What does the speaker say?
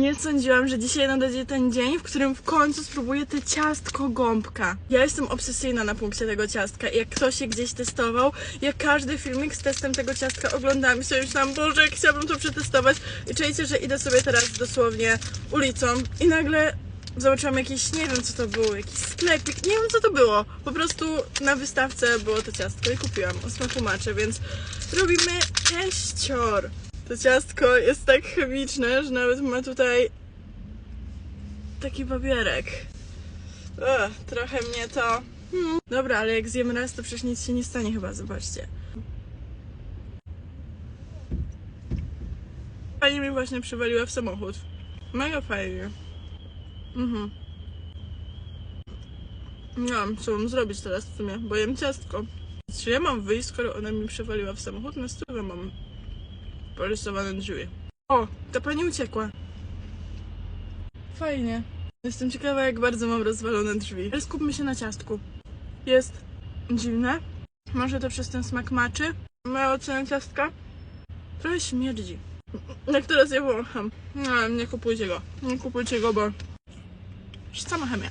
Nie sądziłam, że dzisiaj nadejdzie ten dzień, w którym w końcu spróbuję te ciastko gąbka. Ja jestem obsesyjna na punkcie tego ciastka i jak ktoś je gdzieś testował, jak każdy filmik z testem tego ciastka oglądałam i sobie myślałam, Boże, jak chciałabym to przetestować. I czujecie, że idę sobie teraz dosłownie ulicą i nagle zobaczyłam jakiś, nie wiem co to było, jakiś sklepik, nie wiem co to było. Po prostu na wystawce było to ciastko i kupiłam o smaku więc robimy teścior. To ciastko jest tak chemiczne, że nawet ma tutaj taki papierek. Ugh, trochę mnie to... Hmm. Dobra, ale jak zjem raz, to przecież nic się nie stanie chyba, zobaczcie. Pani mi właśnie przywaliła w samochód. Mega fajnie. Mhm. Nie wiem, co mam zrobić teraz w sumie, bo jem ciastko. Czy ja mam wyjść, skoro ona mi przewaliła w samochód? Na stówę mam porysowane drzwi. O, ta pani uciekła. Fajnie. Jestem ciekawa, jak bardzo mam rozwalone drzwi. Ale skupmy się na ciastku. Jest dziwne. Może to przez ten smak maczy. Moja ocena ciastka trochę śmierdzi. Jak teraz je wącham. Nie, nie kupujcie go. Nie kupujcie go, bo... Sama chemia.